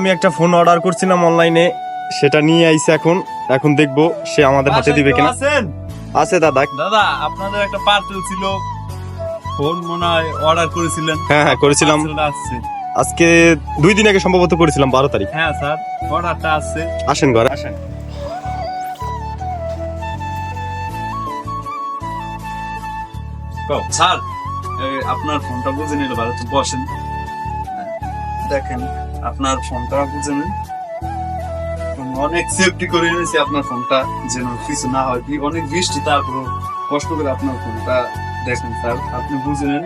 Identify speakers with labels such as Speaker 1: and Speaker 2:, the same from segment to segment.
Speaker 1: আমি একটা phone order করছিলাম অনলাইনে সেটা নিয়ে আইছে এখন। এখন দেখব সে আমাদের হাতে দিবে কিনা।
Speaker 2: আছেন?
Speaker 1: আছে দাদা।
Speaker 2: দাদা আপনাদের একটা পার্সেল ছিল। ফোন মনে হয় অর্ডার করেছিলেন।
Speaker 1: হ্যাঁ হ্যাঁ করেছিলাম।
Speaker 2: আসছে।
Speaker 1: আজকে দুই দিন আগে সম্ভবত করেছিলাম বারো তারিখ।
Speaker 2: হ্যাঁ স্যার অর্ডারটা আসছে।
Speaker 1: আসেন ঘরে।
Speaker 2: আসেন। স্যার আপনার ফোনটা বুঝে নিল ভালো তো বসেন। দেখেন। আপনার ফোনটা নিন। অনেক সেফটি করে এনেছি আপনার ফোনটা, যেন কিছু না হয়। কি অনেক বৃষ্টি তারপর কষ্ট করে আপনার ফোনটা দেখেন স্যার, আপনি বুঝে নেন।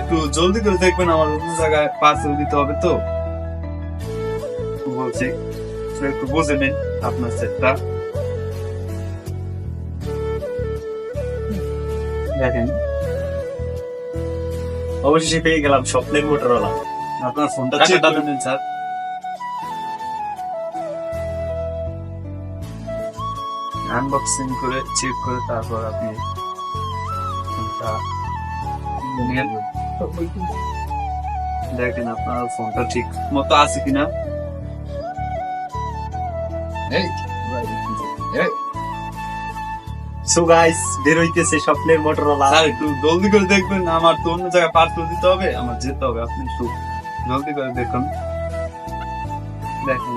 Speaker 2: একটু জলদি করে দেখবেন, আমার অন্য জায়গায় পার্সেল দিতে হবে তো। বলছি একটু বুঝে নিন আপনার সেটটা দেখেন।
Speaker 3: অবশেষে পেয়ে গেলাম স্বপ্নের মোটরওয়ালা।
Speaker 2: আপনার ফোনটা চেক করে নিন স্যার। আনবক্সিং করে চেক করে তারপর আপনি দেখেন আপনার ফোনটা ঠিক মতো আছে কিনা।
Speaker 3: সো গাইস বের হইতেছে স্বপ্নের মোটরওয়ালা
Speaker 2: স্যার একটু জলদি করে দেখবেন আমার তো অন্য জায়গায় পার্সেল দিতে হবে আমার যেতে হবে আপনি একটু জলদি করে দেখুন। দেখুন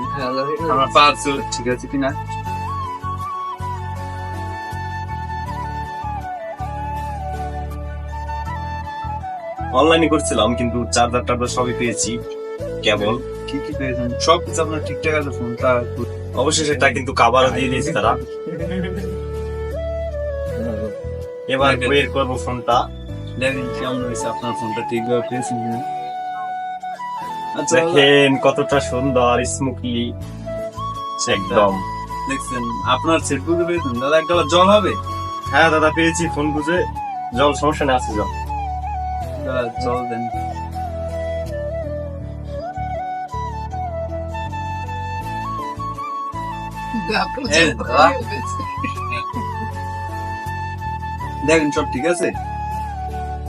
Speaker 2: আমার পার্সেল ঠিক আছে কিনা?
Speaker 3: অনলাইনে করছিলাম কিন্তু চার্জার টার্জার সবই পেয়েছি কেবল।
Speaker 2: কি কি পেয়েছেন? সব কিছু আপনার ঠিকঠাক আছে ফোনটা
Speaker 3: অবশেষে এটা কিন্তু কাবারও দিয়ে দিয়েছে তারা। এবার বের করব ফোনটা
Speaker 2: দেখেন কেমন হয়েছে আপনার ফোনটা ঠিকভাবে পেয়েছেন কিনা?
Speaker 3: দেখেন কতটা সুন্দর স্মুথলি একদম।
Speaker 2: দেখছেন আপনার সেট বুঝতে পেরেছেন দাদা একটা জল হবে?
Speaker 3: হ্যাঁ দাদা পেয়েছি ফোন বুঝে। জল সমস্যা নেই আছে জল।
Speaker 2: দাদা জল দেন। দেখেন সব ঠিক আছে?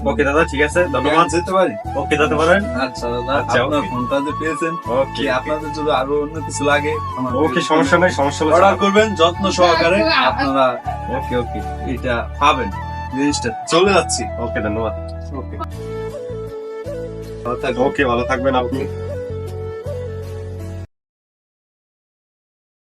Speaker 3: ওকে দাদা ঠিক আছে
Speaker 2: ধন্যবাদ। যেতে পারি।
Speaker 3: ওকে যেতে পারেন
Speaker 2: আচ্ছা দাদা
Speaker 3: আচ্ছা,
Speaker 2: আপনার ফোনটা যে পেয়েছেন
Speaker 3: ওকে
Speaker 2: আপনাদের যদি আরও অন্য কিছু লাগে আমার
Speaker 3: ওকে সমস্যা নাই সমস্যা হলে
Speaker 2: অর্ডার করবেন যত্ন সহকারে আপনারা ওকে ওকে। এটা পাবেন জিনিসটা। চলে যাচ্ছি।
Speaker 3: ওকে ধন্যবাদ।
Speaker 2: ওকে।
Speaker 3: ওকে ভালো থাকবেন আপনি।